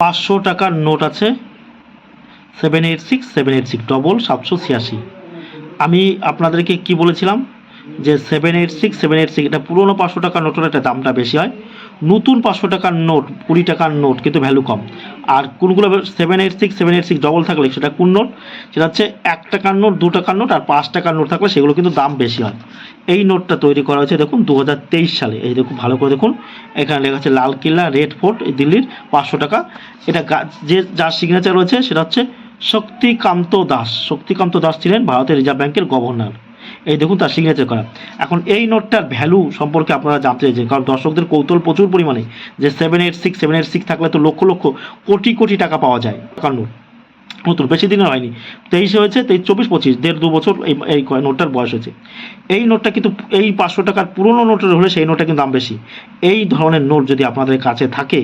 পাঁচশো টাকার নোট আছে। Seven eight six, seven eight six, double সাতশো ছিয়াশি। আমি আপনাদেরকে কি বলেছিলাম? যে seven eight six, seven eight six, এটা পুরোনো পাঁচশো টাকার নোটের একটা দামটা বেশি হয়। নতুন পাঁচশো টাকার নোট, কুড়ি টাকার নোট কিন্তু ভ্যালু কম। আর কোনগুলো seven eight six seven eight six double থাকলে সেটা কোন নোট? সেটা হচ্ছে এক টাকার নোট, দু টাকার নোট আর পাঁচ টাকার নোট থাকলে সেগুলো কিন্তু দাম বেশি হয়। এই নোটটা তৈরি করা হয়েছে দেখুন দু হাজার তেইশ সালে। এই দেখুন, ভালো করে দেখুন। এখানে লেখা আছে লালকিল্লা রেড ফোর্ট দিল্লির পাঁচশো টাকা। এটা যে যার সিগনেচার রয়েছে সেটা হচ্ছে শক্তিকান্ত দাস। শক্তিকান্ত দাস ছিলেন ভারতের রিজার্ভ ব্যাংকের গভর্নর এই দেখুন তার সিগনেচার করা। এখন এই নোটটার ভ্যালু সম্পর্কে আপনারা জানতে চাইছেন, কারণ দর্শকদের কৌতূহল প্রচুর পরিমাণে যে seven eight six seven eight six থাকলে তো লক্ষ লক্ষ কোটি কোটি টাকা পাওয়া যায় টাকার নোট নতুন, বেশি দিনের হয়নি। তেইশে হয়েছে, তেইশ, চব্বিশ, পঁচিশ, দেড়, দু বছর এই এই নোটটার বয়স হয়েছে। এই নোটটা কিন্তু, এই পাঁচশো টাকার পুরনো নোটের হলে সেই নোটটা কিন্তু দাম বেশি। এই ধরনের নোট যদি আপনাদের কাছে থাকে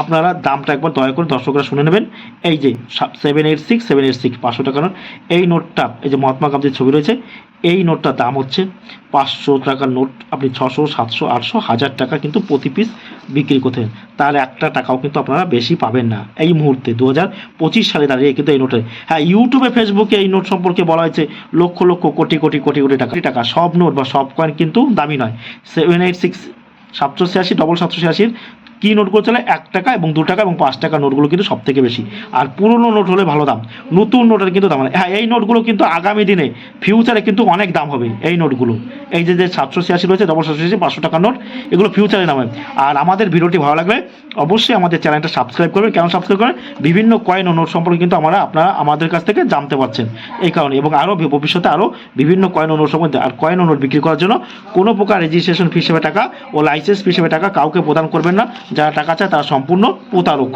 আপনারা দামটা একবার দয়া করে দর্শকরা শুনে নেবেন। এই যে seven eight six seven eight six পাঁচশো টাকার এই নোটটা এই যে মহাত্মা গান্ধীর ছবি রয়েছে, এই নোটটার দাম হচ্ছে পাঁচশো টাকার নোট আপনি ছশো, সাতশো, আটশো, হাজার টাকা কিন্তু প্রতি পিস বিক্রি করতেন তাহলে একটা টাকাও কিন্তু আপনারা বেশি পাবেন না। এই মুহূর্তে দু হাজার পঁচিশ সালে দাঁড়িয়ে কিন্তু এই নোটে হ্যাঁ ইউটিউবে ফেসবুকে এই নোট সম্পর্কে বলা হয়েছে, লক্ষ লক্ষ, কোটি কোটি কোটি কোটি টাকা। টাকা, সব নোট বা সব কয়েন কিন্তু দামি নয়। সেভেন এইট সিক্স সাতশো ছিয়াশি ডবল সাতশো ছিয়াশির কী নোটগুলো চলে এক টাকা এবং দু টাকা এবং পাঁচ টাকা নোটগুলো কিন্তু সব থেকে বেশি। আর পুরনো নোট হলে ভালো দাম। নতুন নোটের কিন্তু দাম নেই। হ্যাঁ এই নোটগুলো কিন্তু আগামী দিনে ফিউচারে কিন্তু অনেক দাম হবে, এই নোটগুলো এই যে যে সাতশো ছিয়াশি রয়েছে ডবল সাতশো ছিয়াশি, পাঁচশো টাকার নোট এগুলো ফিউচারে হবে আর আমাদের ভিডিওটি ভালো লাগলে অবশ্যই আমাদের চ্যানেলটা সাবস্ক্রাইব করবেন। কেন সাবস্ক্রাইব করেন বিভিন্ন কয়েন ও নোট সম্পর্কে কিন্তু আমরা আপনারা আমাদের কাছ থেকে জানতে পারছেন। এই কারণে এবং আরও ভবিষ্যতে আরও বিভিন্ন কয়েন ও নোট সম্বন্ধে আর কয়েন ও নোট বিক্রি করার জন্য কোনো প্রকার রেজিস্ট্রেশন ফি হিসেবে টাকা ও লাইসেন্স ফি হিসেবে টাকা কাউকে প্রদান করবেন না। যারা টাকা চায় তারা সম্পূর্ণ প্রতারক।